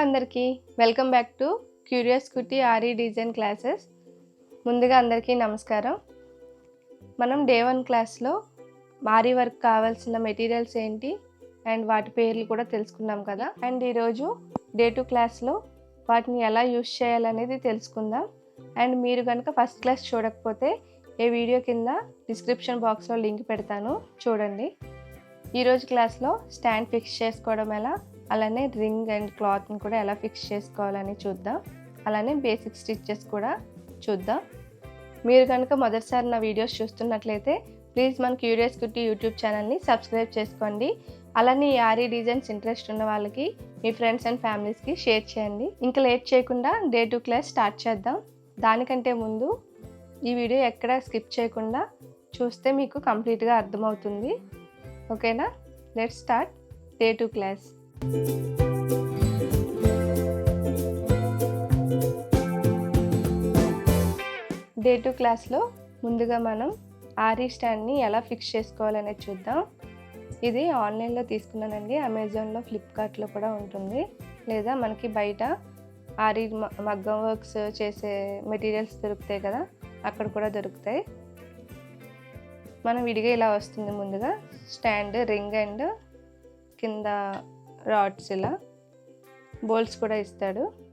అందరికీ welcome back to curious Kutty aari design classes. ముందుగా అందరికీ నమస్కారం. మనం డే వన్ క్లాస్లో ఆరీ వర్క్ కావాల్సిన మెటీరియల్స్ ఏంటి అండ్ వాటి పేర్లు కూడా తెలుసుకున్నాం కదా. అండ్ ఈరోజు డే టూ క్లాస్లో వాటిని ఎలా యూస్ చేయాలనేది తెలుసుకుందాం. అండ్ మీరు కనుక ఫస్ట్ క్లాస్ చూడకపోతే ఏ వీడియో కింద డిస్క్రిప్షన్ బాక్స్లో లింక్ పెడతాను. చూడండి. ఈరోజు క్లాస్లో స్టాండ్ ఫిక్స్ చేసుకోవడం ఎలా? అలానే రింగ్ అండ్ క్లాత్ని కూడా ఎలా ఫిక్స్ చేసుకోవాలని చూద్దాం. అలానే బేసిక్ స్టిచ్చెస్ కూడా చూద్దాం. మీరు కనుక మొదటిసారి నా వీడియోస్ చూస్తున్నట్లయితే ప్లీజ్ మన క్యూరియస్ కుట్టి యూట్యూబ్ ఛానల్ని సబ్స్క్రైబ్ చేసుకోండి. అలానే ఈ ఆరీ డిజైన్స్ ఇంట్రెస్ట్ ఉన్న వాళ్ళకి మీ ఫ్రెండ్స్ అండ్ ఫ్యామిలీస్కి షేర్ చేయండి. ఇంకా లేట్ చేయకుండా డే టు క్లాస్ స్టార్ట్ చేద్దాం. దానికంటే ముందు ఈ వీడియో ఎక్కడ స్కిప్ చేయకుండా చూస్తే మీకు కంప్లీట్గా అర్థమవుతుంది. ఓకేనా? Let start day two class. Day two క్లాస్లో ముందుగా మనం ఆరీ స్టాండ్ని ఎలా ఫిక్స్ చేసుకోవాలనేది చూద్దాం. ఇది ఆన్లైన్లో తీసుకున్నానండి. అమెజాన్లో ఫ్లిప్కార్ట్లో కూడా ఉంటుంది. లేదా మనకి బయట ఆరీ మగ్గం వర్క్స్ చేసే మెటీరియల్స్ దొరుకుతాయి కదా అక్కడ కూడా దొరుకుతాయి. మనం విడిగా ఇలా వస్తుంది ముందుగా. స్టాండ్ రింగ్ అండ్ కింద రాడ్స్ ఇలా బోల్స్ కూడా ఇస్తాడు.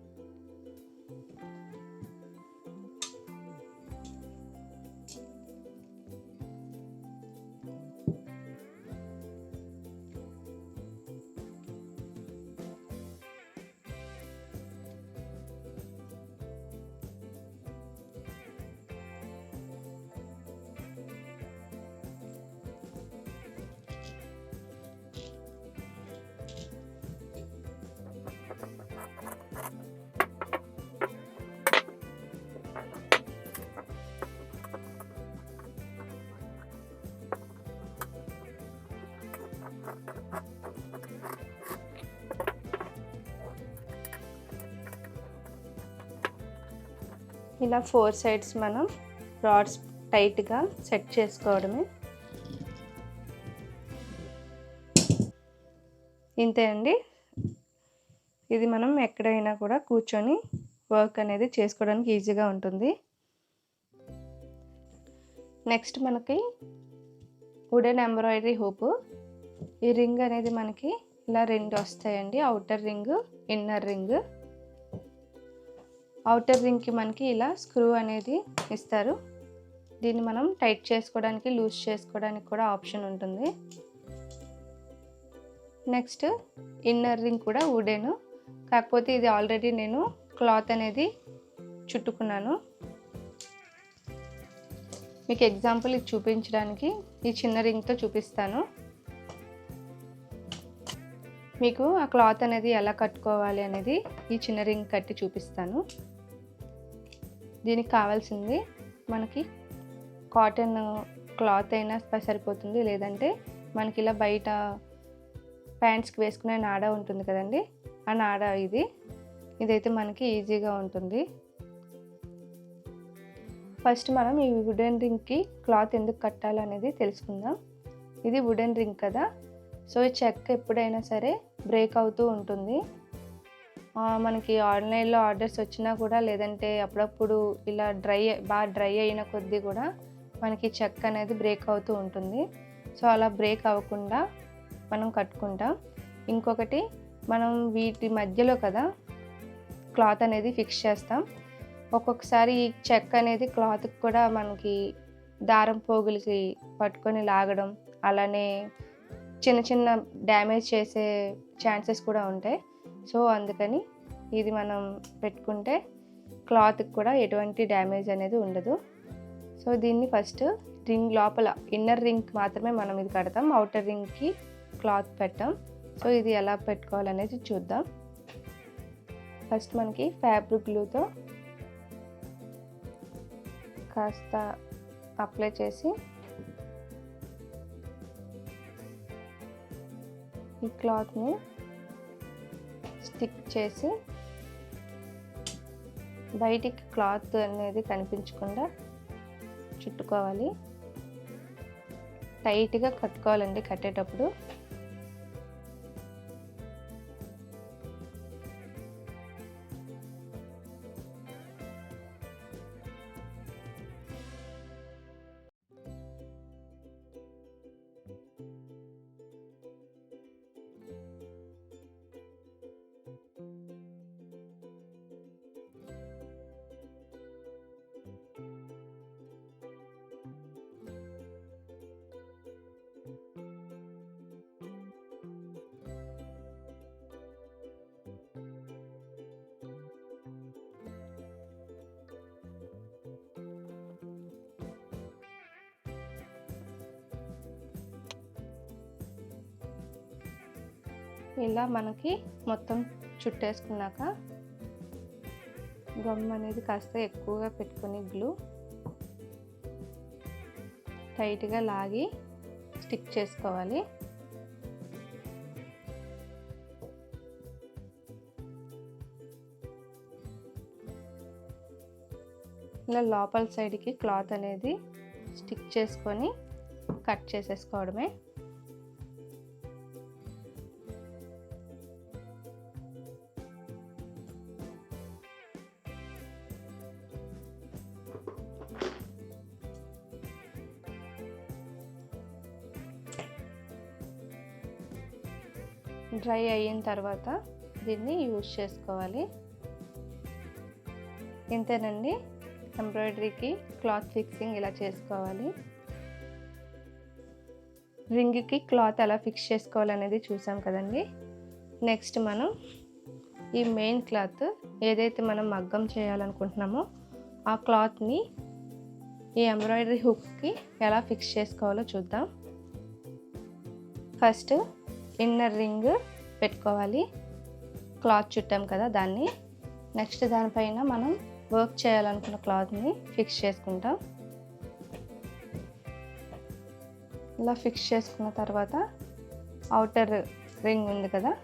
ఇలా ఫోర్ సైడ్స్ మనం రాడ్స్ టైట్గా సెట్ చేసుకోవడమే. ఇంతే అండి. ఇది మనం ఎక్కడైనా కూడా కూర్చొని వర్క్ అనేది చేసుకోవడానికి ఈజీగా ఉంటుంది. నెక్స్ట్ మనకి వుడెన్ ఎంబ్రాయిడరీ హూప్. ఈ రింగ్ అనేది మనకి ఇలా రెండు వస్తాయండి. Outer ring inner ring. Outer రింగ్కి మనకి ఇలా స్క్రూ అనేది ఇస్తారు. దీన్ని మనం టైట్ చేసుకోవడానికి లూజ్ చేసుకోవడానికి కూడా ఆప్షన్ ఉంటుంది. నెక్స్ట్ ఇన్నర్ రింగ్ కూడా వుడెన్. కాకపోతే ఇది ఆల్రెడీ నేను క్లాత్ అనేది చుట్టుకున్నాను. మీకు ఎగ్జాంపుల్ ఇది చూపించడానికి ఈ చిన్న రింగ్తో చూపిస్తాను. మీకు ఆ క్లాత్ అనేది ఎలా కట్టుకోవాలి అనేది ఈ చిన్న రింగ్ కట్టి చూపిస్తాను. దీనికి కావాల్సింది మనకి కాటన్ క్లాత్ అయినా సరిపోతుంది. లేదంటే మనకి ఇలా బయట ప్యాంట్స్కి వేసుకునే నాడ ఉంటుంది కదండి. ఆ నాడ ఇది. ఇదైతే మనకి ఈజీగా ఉంటుంది. ఫస్ట్ మనం ఈ వుడెన్ రింగ్కి క్లాత్ ఎందుకు కట్టాలనేది తెలుసుకుందాం. ఇది వుడెన్ రింగ్ కదా. సో ఈ చెక్క ఎప్పుడైనా సరే బ్రేక్ అవుతూ ఉంటుంది. మనకి ఆన్లైన్లో ఆర్డర్స్ వచ్చినా కూడా లేదంటే అప్పుడప్పుడు ఇలా డ్రై బాగా డ్రై అయిన కొద్దీ కూడా మనకి చెక్ అనేది బ్రేక్ అవుతూ ఉంటుంది. సో అలా బ్రేక్ అవ్వకుండా మనం కట్టుకుంటాం. ఇంకొకటి మనం వీటి మధ్యలో కదా క్లాత్ అనేది ఫిక్స్ చేస్తాం. ఒక్కొక్కసారి ఈ చెక్ అనేది క్లాత్కి కూడా మనకి దారం పోగులకి పట్టుకొని లాగడం అలానే చిన్న చిన్న డ్యామేజ్ చేసే ఛాన్సెస్ కూడా ఉంటాయి. సో అందుకని ఇది మనం పెట్టుకుంటే క్లాత్కి కూడా ఎటువంటి డ్యామేజ్ అనేది ఉండదు. సో దీన్ని ఫస్ట్ రింగ్ లోపల ఇన్నర్ రింగ్ మాత్రమే మనం ఇది కడతాం. అవుటర్ రింగ్కి క్లాత్ పెట్టాం. సో ఇది ఎలా పెట్టుకోవాలనేది చూద్దాం. ఫస్ట్ మనకి ఫ్యాబ్రిక్ గ్లూతో కాస్త అప్లై చేసి ఈ క్లాత్ని స్టిక్ చేసి బయటికి క్లాత్ అనేది కనిపించకుండా చుట్టుకోవాలి. టైట్గా కట్టుకోవాలండి కట్టేటప్పుడు. ఇలా మనకి మొత్తం చుట్టేసుకున్నాక గమ్ అనేది కాస్త ఎక్కువగా పెట్టుకొని గ్లూ టైట్గా లాగి స్టిక్ చేసుకోవాలి. ఇలా లోపల సైడ్కి క్లాత్ అనేది స్టిక్ చేసుకొని కట్ చేసేసుకోవడమే. డ్రై అయిన తర్వాత దీన్ని యూజ్ చేసుకోవాలి. ఇంతేనండి ఎంబ్రాయిడరీకి క్లాత్ ఫిక్సింగ్ ఇలా చేసుకోవాలి. రింగ్కి క్లాత్ ఎలా ఫిక్స్ చేసుకోవాలనేది చూసాం కదండి. నెక్స్ట్ మనం ఈ మెయిన్ క్లాత్ ఏదైతే మనం మగ్గం చేయాలనుకుంటున్నామో ఆ క్లాత్ని ఈ ఎంబ్రాయిడరీ హుక్కి ఎలా ఫిక్స్ చేసుకోవాలో చూద్దాం. ఫస్ట్ ఇన్నర్ రింగ్ పెట్టుకోవాలి. క్లాత్ చుట్టాం కదా దాన్ని. నెక్స్ట్ దానిపైన మనం వర్క్ చేయాలనుకున్న క్లాత్ని ఫిక్స్ చేసుకుంటాం. ఇలా ఫిక్స్ చేసుకున్న తర్వాత అవుటర్ రింగ్ ఉంది కదా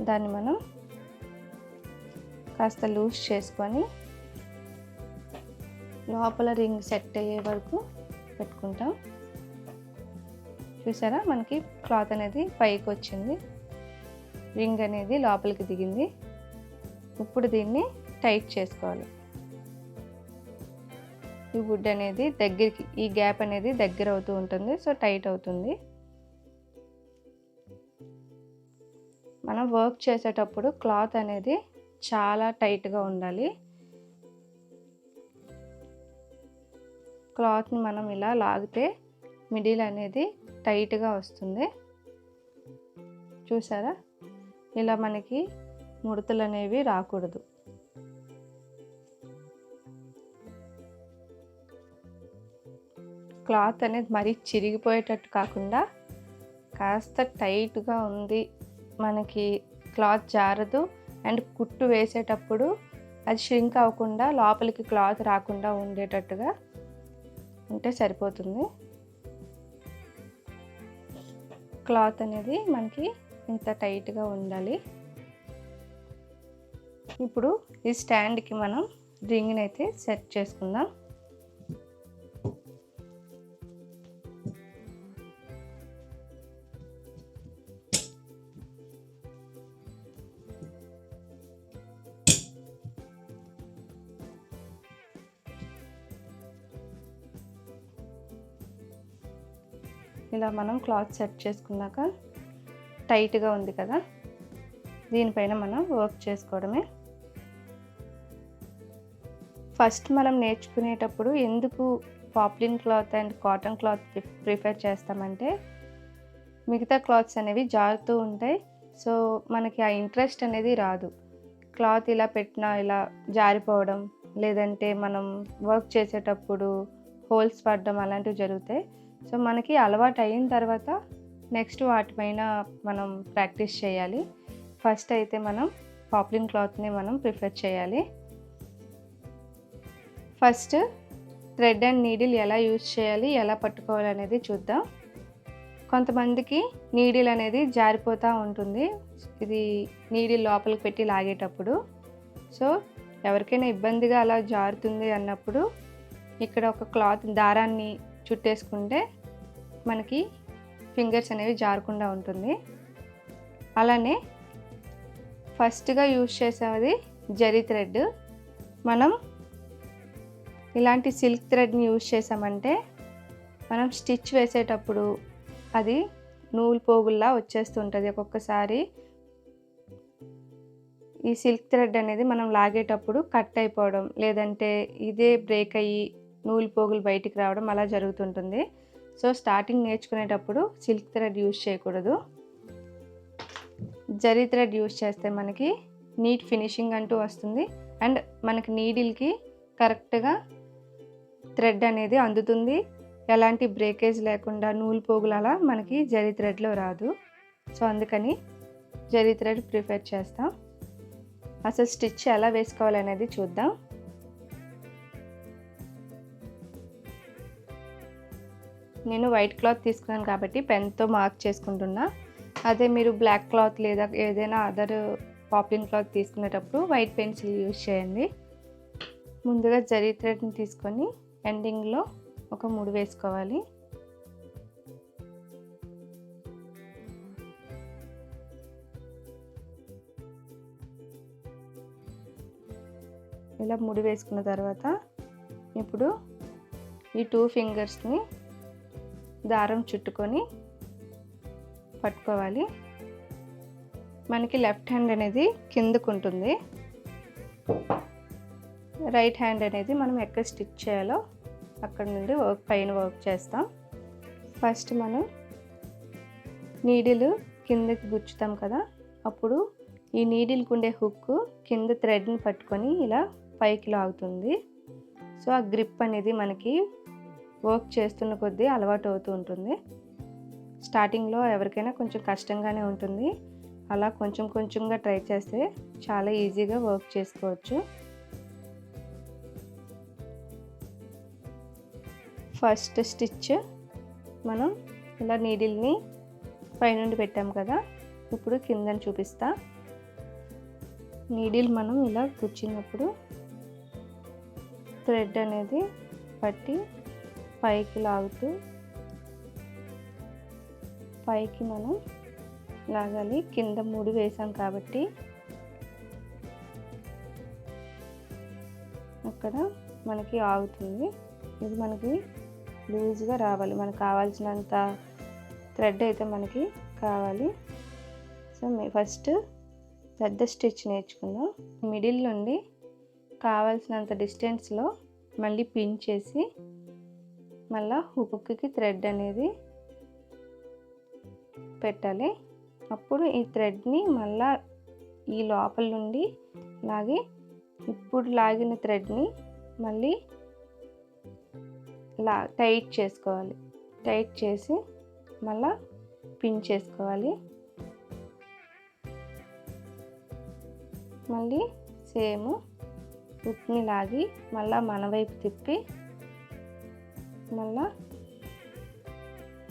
దాన్ని మనం కాస్త లూజ్ చేసుకొని లోపల రింగ్ సెట్ అయ్యే వరకు పెట్టుకుంటాం. చూసారా? మనకి క్లాత్ అనేది పైకి వచ్చింది. రింగ్ అనేది లోపలికి దిగింది. ఇప్పుడు దీన్ని టైట్ చేసుకోవాలి. ఈ వుడ్ అనేది దగ్గరికి ఈ గ్యాప్ అనేది దగ్గర అవుతూ ఉంటుంది. సో టైట్ అవుతుంది. మనం వర్క్ చేసేటప్పుడు క్లాత్ అనేది చాలా టైట్గా ఉండాలి. క్లాత్ని మనం ఇలా లాగితే మిడిల్ అనేది టైట్గా వస్తుంది. చూసారా? ఇలా మనకి ముడతలు అనేవి రాకూడదు. క్లాత్ అనేది మరీ చిరిగిపోయేటట్టు కాకుండా కాస్త టైట్గా ఉంది. మనకి క్లాత్ జారదు. అండ్ కుట్టు వేసేటప్పుడు అది ష్రింక్ అవ్వకుండా లోపలికి క్లాత్ రాకుండా ఉండేటట్టుగా ఉంటే సరిపోతుంది. క్లాత్ అనేది మనకి ఇంత టైట్గా ఉండాలి. ఇప్పుడు ఈ స్టాండ్కి మనం రింగ్ని అయితే సెట్ చేసుకుందాం. ఇలా మనం క్లాత్ సెట్ చేసుకున్నాక టైట్గా ఉంది కదా? దీనిపైన మనం వర్క్ చేసుకోవడమే. ఫస్ట్ మనం నేర్చుకునేటప్పుడు ఎందుకు poplin cloth and cotton cloth prefer చేస్తామంటే మిగతా క్లాత్స్ అనేవి జారుతూ ఉంటాయి. సో మనకి ఆ ఇంట్రెస్ట్ అనేది రాదు. క్లాత్ ఇలా పెట్టినా ఇలా జారిపోవడం లేదంటే మనం వర్క్ చేసేటప్పుడు హోల్స్ పడడం అలాంటివి జరుగుతాయి. సో మనకి అలవాటు అయిన తర్వాత నెక్స్ట్ వాటిపైన మనం ప్రాక్టీస్ చేయాలి. ఫస్ట్ అయితే మనం పాప్లిన్ క్లాత్ని మనం ప్రిఫర్ చేయాలి. ఫస్ట్ థ్రెడ్ అండ్ నీడిల్ ఎలా యూజ్ చేయాలి ఎలా పట్టుకోవాలి అనేది చూద్దాం. కొంతమందికి నీడిల్ అనేది జారిపోతూ ఉంటుంది. ఇది నీడిల్ లోపలికి పెట్టి లాగేటప్పుడు. సో ఎవరికైనా ఇబ్బందిగా అలా జారుతుంది అన్నప్పుడు ఇక్కడ ఒక క్లాత్ దారాన్ని చుట్టేసుకుంటే మనకి ఫింగర్స్ అనేవి జారకుండా ఉంటుంది. అలానే ఫస్ట్గా యూజ్ చేసేది జరీ థ్రెడ్. మనం ఇలాంటి సిల్క్ థ్రెడ్ని యూజ్ చేసామంటే మనం స్టిచ్ వేసేటప్పుడు అది నూలు పోగుల్లా వచ్చేస్తుంటుంది. ఒక్కొక్కసారి ఈ సిల్క్ థ్రెడ్ అనేది మనం లాగేటప్పుడు కట్ అయిపోవడం లేదంటే ఇదే బ్రేక్ అయ్యి నూలు పోగులు బయటికి రావడం అలా జరుగుతుంటుంది. సో స్టార్టింగ్ నేర్చుకునేటప్పుడు సిల్క్ థ్రెడ్ యూజ్ చేయకూడదు. జరీ థ్రెడ్ యూజ్ చేస్తే మనకి నీట్ ఫినిషింగ్ అంటూ వస్తుంది. అండ్ మనకి నీడిల్కి కరెక్ట్గా థ్రెడ్ అనేది అందుతుంది. ఎలాంటి బ్రేకేజ్ లేకుండా నూలు పోగులు అలా మనకి జరీ థ్రెడ్లో రాదు. సో అందుకని జరీ థ్రెడ్ ప్రిఫర్ చేస్తాం. అసలు స్టిచ్ ఎలా వేసుకోవాలనేది చూద్దాం. నేను వైట్ క్లాత్ తీసుకున్నాను కాబట్టి పెన్తో మార్క్ చేసుకుంటున్నా. అదే మీరు బ్లాక్ క్లాత్ లేదా ఏదైనా అదర్ పాప్లిన్ క్లాత్ తీసుకునేటప్పుడు వైట్ పెన్సిల్ యూజ్ చేయండి. ముందుగా జరీ థ్రెడ్ని తీసుకొని ఎండింగ్లో ఒక ముడి వేసుకోవాలి. ఇలా ముడి వేసుకున్న తర్వాత ఇప్పుడు ఈ టూ ఫింగర్స్ని దారం చుట్టుకొని పట్టుకోవాలి. మనకి లెఫ్ట్ హ్యాండ్ అనేది కిందకు ఉంటుంది. రైట్ హ్యాండ్ అనేది మనం ఎక్కడ స్టిచ్ చేయాలో అక్కడ నుండి వర్క్ పైన వర్క్ చేస్తాం. ఫస్ట్ మనం నీడిలు కిందకి గుచ్చుతాం కదా అప్పుడు ఈ నీడిల్కి ఉండే హుక్ కింద థ్రెడ్ని పట్టుకొని ఇలా పైకి లాగుతుంది. సో ఆ గ్రిప్ అనేది మనకి వర్క్ చేస్తున్న కొద్దీ అలవాటు అవుతూ ఉంటుంది. స్టార్టింగ్లో ఎవరికైనా కొంచెం కష్టంగానే ఉంటుంది. అలా కొంచెం కొంచెంగా ట్రై చేస్తే చాలా ఈజీగా వర్క్ చేసుకోవచ్చు. ఫస్ట్ స్టిచ్ మనం ఇలా నీడిల్ని పైనుండి పెట్టాం కదా ఇప్పుడు కిందని చూపిస్తా. నీడిల్ మనం ఇలా గుచ్చినప్పుడు థ్రెడ్ అనేది పట్టి పైకి లాగుతూ పైకి మనం లాగాలి. కింద ముడి వేసాం కాబట్టి అక్కడ మనకి ఆగుతుంది. ఇది మనకి లూజ్గా రావాలి. మనకు కావాల్సినంత థ్రెడ్ అయితే మనకి కావాలి. సో ఫస్ట్ పెద్ద స్టిచ్ నేర్చుకుందాం. మిడిల్ నుండి కావాల్సినంత డిస్టెన్స్లో మళ్ళీ పిన్ చేసి మళ్ళా హుక్కి థ్రెడ్ అనేది పెట్టాలి. అప్పుడు ఈ థ్రెడ్ని మళ్ళా ఈ లోపల నుండి లాగి ఇప్పుడు లాగిన థ్రెడ్ని మళ్ళీ లా టైట్ చేసుకోవాలి. టైట్ చేసి మళ్ళా పిన్ చేసుకోవాలి. మళ్ళీ సేమ్ ఉప్ని లాగి మళ్ళీ మన వైపు తిప్పి మళ్ళా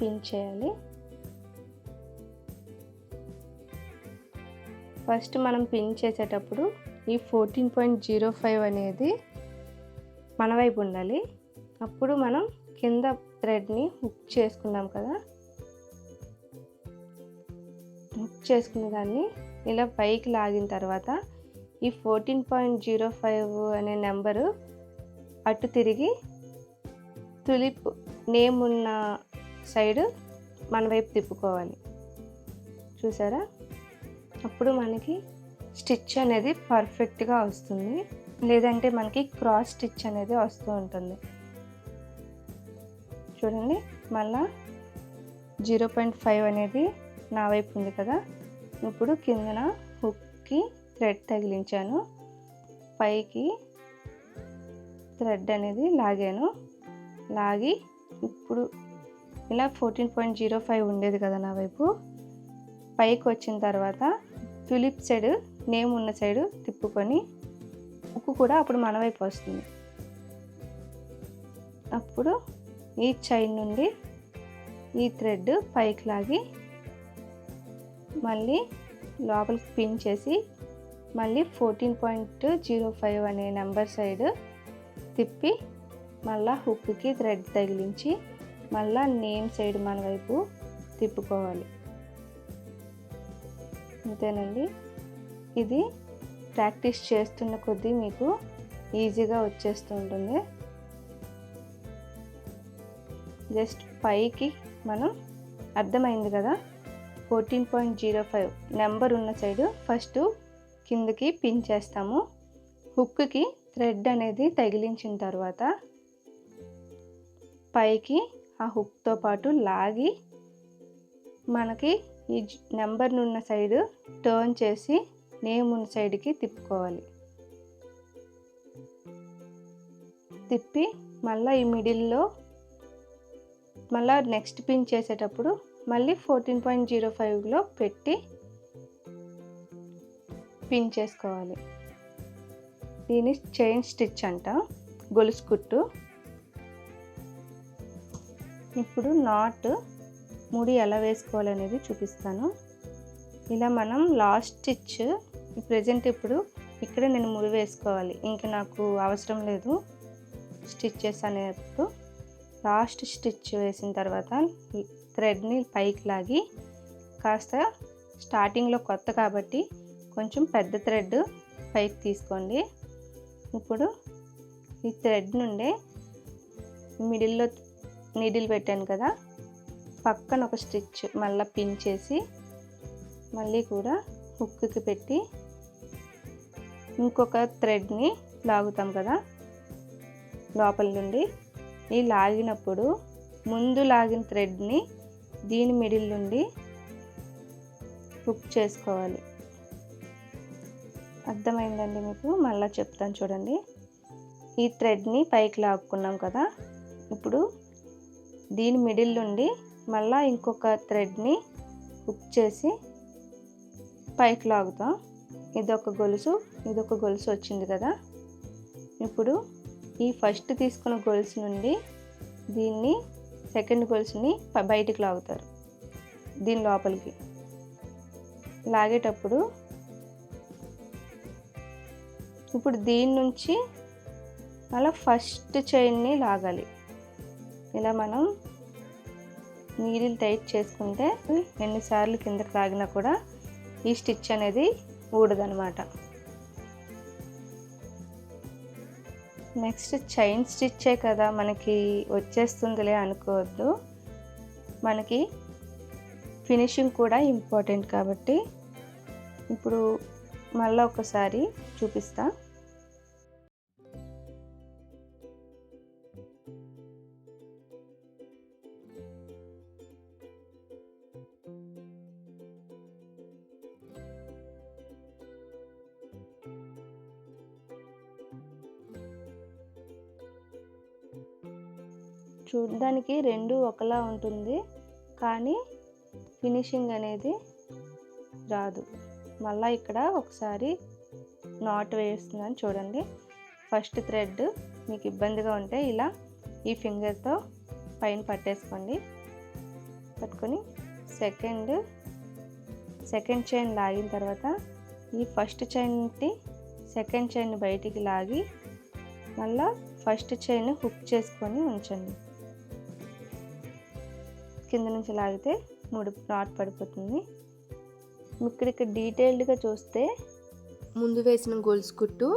పిన్ చేయాలి. ఫస్ట్ మనం పిన్ చేసేటప్పుడు ఈ ఫోర్టీన్ పాయింట్ జీరో ఫైవ్ అనేది మన వైపు ఉండాలి. అప్పుడు మనం కింద థ్రెడ్ని హుక్ చేసుకున్నాం కదా. హుక్ చేసుకున్న దాన్ని ఇలా పైకి లాగిన తర్వాత ఈ ఫోర్టీన్ పాయింట్ జీరో ఫైవ్ అనే నెంబరు అటు తిరిగి తులిప్ నేమ్ ఉన్న సైడ్ మన వైపు తిప్పుకోవాలి. చూసారా? అప్పుడు మనకి స్టిచ్ అనేది పర్ఫెక్ట్గా వస్తుంది. లేదంటే మనకి క్రాస్ స్టిచ్ అనేది వస్తూ ఉంటుంది. చూడండి మళ్ళా జీరో పాయింట్ ఫైవ్ అనేది నా వైపు ఉంది కదా. ఇప్పుడు కిందన హుక్కి థ్రెడ్ తగిలించాను. పైకి థ్రెడ్ అనేది లాగాను. లాగి ఇప్పుడు ఇలా ఫోర్టీన్ పాయింట్ జీరో ఫైవ్ ఉండేది కదా నా వైపు. పైకి వచ్చిన తర్వాత ఫిలిప్ సైడ్ నేమ్ ఉన్న సైడ్ తిప్పుకొని ఉక్కు కూడా అప్పుడు మన వైపు వస్తుంది. అప్పుడు ఈ చైన్ నుండి ఈ థ్రెడ్ పైకి లాగి మళ్ళీ లోపలికి పిన్ చేసి మళ్ళీ ఫోర్టీన్ పాయింట్ జీరో ఫైవ్ అనే నెంబర్ సైడ్ తిప్పి మళ్ళా హుక్కి థ్రెడ్ తగిలించి మళ్ళా నేమ్ సైడ్ మన వైపు తిప్పుకోవాలి. అంతేనండి? ఇది ప్రాక్టీస్ చేస్తున్న కొద్దీ మీకు ఈజీగా వచ్చేస్తూ ఉంటుంది జస్ట్ పైకి మనం అర్థమైంది కదా? Fourteen point zero five number ఉన్న సైడు ఫస్ట్ కిందకి పిన్ చేస్తాము. హుక్కి థ్రెడ్ అనేది తగిలించిన తర్వాత పైకి ఆ హుక్తో పాటు లాగి మనకి ఈ నెంబర్నున్న ఉన్న సైడ్ టర్న్ చేసి నేమ్ ఉన్న సైడ్కి తిప్పుకోవాలి. తిప్పి మళ్ళీ ఈ మిడిల్లో మళ్ళీ నెక్స్ట్ పిన్ చేసేటప్పుడు మళ్ళీ ఫోర్టీన్ పాయింట్ జీరో ఫైవ్లో పెట్టి పిన్ చేసుకోవాలి. దీన్ని చైన్ స్టిచ్ అంట. గొలుసు కుట్టు. ఇప్పుడు నాట్ ముడి ఎలా వేసుకోవాలనేది చూపిస్తాను. ఇలా మనం లాస్ట్ స్టిచ్ ప్రజెంట్ ఇప్పుడు ఇక్కడ నేను ముడి వేసుకోవాలి. ఇంకా నాకు అవసరం లేదు స్టిచ్చెస్ అనేప్పుడు లాస్ట్ స్టిచ్ వేసిన తర్వాత థ్రెడ్ని పైకి లాగి కాస్త స్టార్టింగ్లో కొత్త కాబట్టి కొంచెం పెద్ద థ్రెడ్ పైకి తీసుకోండి. ఇప్పుడు ఈ థ్రెడ్ నుండే మిడిల్లో నీడిల్ పెట్టాను కదా. పక్కన ఒక స్టిచ్ మళ్ళీ పిన్ చేసి మళ్ళీ కూడా హుక్కి పెట్టి ఇంకొక థ్రెడ్ని లాగుతాం కదా. లోపల నుండి ఈ లాగినప్పుడు ముందు లాగిన థ్రెడ్ని దీని మిడిల్ నుండి హుక్ చేసుకోవాలి. అర్థమైందండి మీకు? మళ్ళీ చెప్తాను చూడండి. ఈ థ్రెడ్ని పైకి లాక్కున్నాం కదా. ఇప్పుడు దీని మిడిల్ నుండి మళ్ళీ ఇంకొక థ్రెడ్ని హుక్ చేసి పైకి లాగుతాం. ఇదొక గొలుసు ఇదొక గొలుసు వచ్చింది కదా. ఇప్పుడు ఈ ఫస్ట్ తీసుకున్న గొలుసు నుండి దీన్ని సెకండ్ గొలుసుని బయటికి లాగుతారు దీని లోపలికి. లాగేటప్పుడు ఇప్పుడు దీని నుంచి అలా ఫస్ట్ చైన్ని లాగాలి. ఇలా మనం నీడిల్ టైట్ చేసుకుంటే ఎన్నిసార్లు కిందకి లాగినా కూడా ఈ స్టిచ్ అనేది ఊడదనమాట నెక్స్ట్ చైన్ స్టిచ్చే కదా మనకి వచ్చేస్తుందిలే అనుకోవద్దు. మనకి ఫినిషింగ్ కూడా ఇంపార్టెంట్ కాబట్టి ఇప్పుడు మళ్ళీ ఒకసారి చూపిస్తాను చూడడానికి రెండు ఒకలా ఉంటుంది కానీ ఫినిషింగ్ అనేది రాదు. మళ్ళీ ఇక్కడ ఒకసారి నాట్ వేస్తుందని చూడండి. ఫస్ట్ థ్రెడ్ మీకు ఇబ్బందిగా ఉంటే ఇలా ఈ ఫింగర్తో పైన పట్టేసుకోండి. పట్టుకొని సెకండ్ సెకండ్ చైన్ లాగిన తర్వాత ఈ ఫస్ట్ చైన్కి సెకండ్ చైన్ బయటికి లాగి మళ్ళీ ఫస్ట్ చైన్ హుక్ చేసుకొని ఉంచండి. కింద నుంచి లాగితే మూడు నాట్ పడిపోతుంది. ఇక్కడ ఇక్కడ డీటెయిల్డ్గా చూస్తే ముందు వేసిన గోల్స్ కుట్టు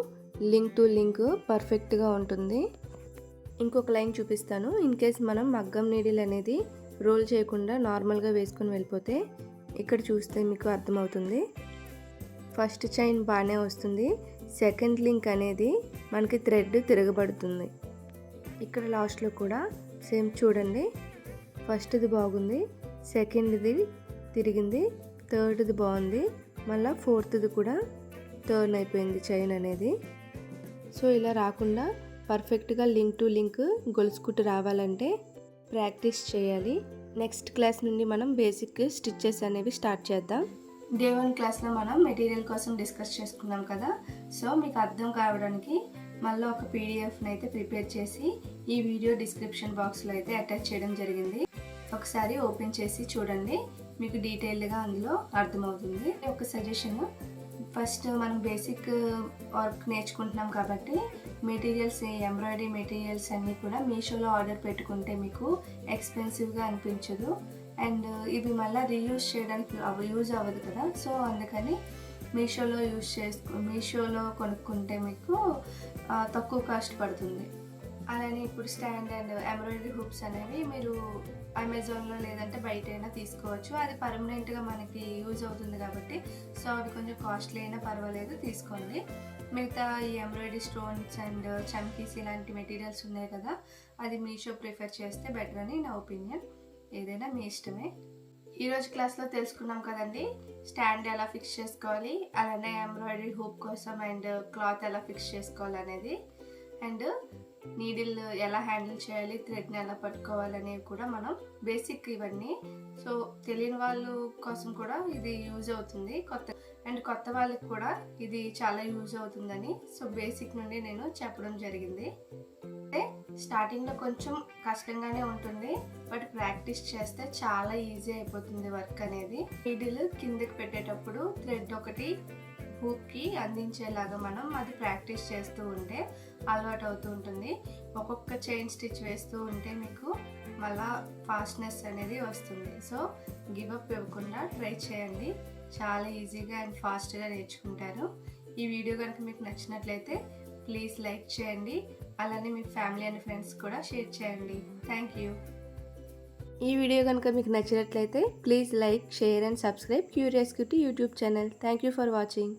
లింక్ టు లింక్ పర్ఫెక్ట్గా ఉంటుంది. ఇంకొక లైన్ చూపిస్తాను. ఇన్ కేస్ మనం మగ్గం నీడిల్ అనేది రోల్ చేయకుండా నార్మల్గా వేసుకొని వెళ్ళిపోతే ఇక్కడ చూస్తే మీకు అర్థమవుతుంది. ఫస్ట్ చైన్ బాగానే వస్తుంది. సెకండ్ లింక్ అనేది మనకి థ్రెడ్ తిరగబడుతుంది. ఇక్కడ లాస్ట్లో కూడా సేమ్ చూడండి. ఫస్ట్ది బాగుంది సెకండ్ది తిరిగింది థర్డ్ది బాగుంది మళ్ళీ ఫోర్త్ది కూడా టర్న్ అయిపోయింది చైన్ అనేది. సో ఇలా రాకుండా పర్ఫెక్ట్గా లింక్ టు లింక్ గొలుసుకుంటూ రావాలంటే ప్రాక్టీస్ చేయాలి. నెక్స్ట్ క్లాస్ నుండి మనం బేసిక్ స్టిచ్చెస్ అనేవి స్టార్ట్ చేద్దాం. డే వన్ క్లాస్లో మనం మెటీరియల్ కోసం డిస్కస్ చేసుకున్నాం కదా. సో మీకు అర్థం కావడానికి మళ్ళీ ఒక పీడిఎఫ్ని అయితే ప్రిపేర్ చేసి ఈ వీడియో డిస్క్రిప్షన్ బాక్స్లో అయితే అటాచ్ చేయడం జరిగింది. ఒకసారి ఓపెన్ చేసి చూడండి. మీకు డీటెయిల్డ్గా అందులో అర్థమవుతుంది. ఒక సజెషన్. ఫస్ట్ మనం బేసిక్ వర్క్ నేర్చుకుంటున్నాం కాబట్టి మెటీరియల్స్ ఎంబ్రాయిడరీ మెటీరియల్స్ అన్నీ కూడా మీషోలో ఆర్డర్ పెట్టుకుంటే మీకు ఎక్స్పెన్సివ్గా అనిపించదు. అండ్ ఇవి మళ్ళీ రీయూజ్ చేయడానికి అవి యూజ్ అవ్వదు కదా. సో అందుకని మీషోలో యూజ్ చేసుకో మీషోలో కొనుక్కుంటే మీకు తక్కువ కాస్ట్ పడుతుంది. అలానే ఇప్పుడు స్టాండ్ అండ్ ఎంబ్రాయిడరీ హుక్స్ అనేవి మీరు అమెజాన్లో లేదంటే బయట అయినా తీసుకోవచ్చు. అది పర్మనెంట్గా మనకి యూజ్ అవుతుంది కాబట్టి సో అవి కొంచెం కాస్ట్లీ అయినా పర్వాలేదు తీసుకోండి. మిగతా ఈ ఎంబ్రాయిడరీ స్టోన్స్ అండ్ చంకీస్ ఇలాంటి మెటీరియల్స్ ఉన్నాయి కదా అది మీషో ప్రిఫర్ చేస్తే బెటర్ అని నా ఒపీనియన్. ఏదైనా మీ ఇష్టమే. ఈరోజు క్లాస్లో తెలుసుకున్నాం కదండి స్టాండ్ ఎలా ఫిక్స్ చేసుకోవాలి అలానే ఎంబ్రాయిడరీ హూప్ కోసం అండ్ క్లాత్ ఎలా ఫిక్స్ చేసుకోవాలి అనేది అండ్ నీడిల్ ఎలా హ్యాండిల్ చేయాలి థ్రెడ్ని ఎలా పట్టుకోవాలనేవి కూడా మనం బేసిక్ ఇవన్నీ. సో తెలియని వాళ్ళు కోసం కూడా ఇది యూజ్ అవుతుంది. కొత్త అండ్ కొత్త వాళ్ళకి కూడా ఇది చాలా యూజ్ అవుతుందని సో బేసిక్ నుండి నేను చెప్పడం జరిగింది. అంటే స్టార్టింగ్లో కొంచెం కష్టంగానే ఉంటుంది బట్ ప్రాక్టీస్ చేస్తే చాలా ఈజీ అయిపోతుంది వర్క్ అనేది. నీడిల్ కిందకి పెట్టేటప్పుడు థ్రెడ్ ఒకటి హూప్కి అందించేలాగా మనం అది ప్రాక్టీస్ చేస్తూ ఉంటే అలవాటు అవుతూ ఉంటుంది. ఒక్కొక్క చైన్ స్టిచ్ వేస్తూ ఉంటే మీకు మళ్ళా ఫాస్ట్నెస్ అనేది వస్తుంది. సో గివ్ అప్ ఇవ్వకుండా ట్రై చేయండి. చాలా ఈజీగా అండ్ ఫాస్ట్గా నేర్చుకుంటారు. ఈ వీడియో కనుక మీకు నచ్చినట్లయితే ప్లీజ్ లైక్ చేయండి. అలానే మీ ఫ్యామిలీ అండ్ ఫ్రెండ్స్ కూడా షేర్ చేయండి. Thank you. ఈ వీడియో కనుక మీకు నచ్చినట్లయితే please like share and subscribe curious cutie YouTube channel. Thank you for watching.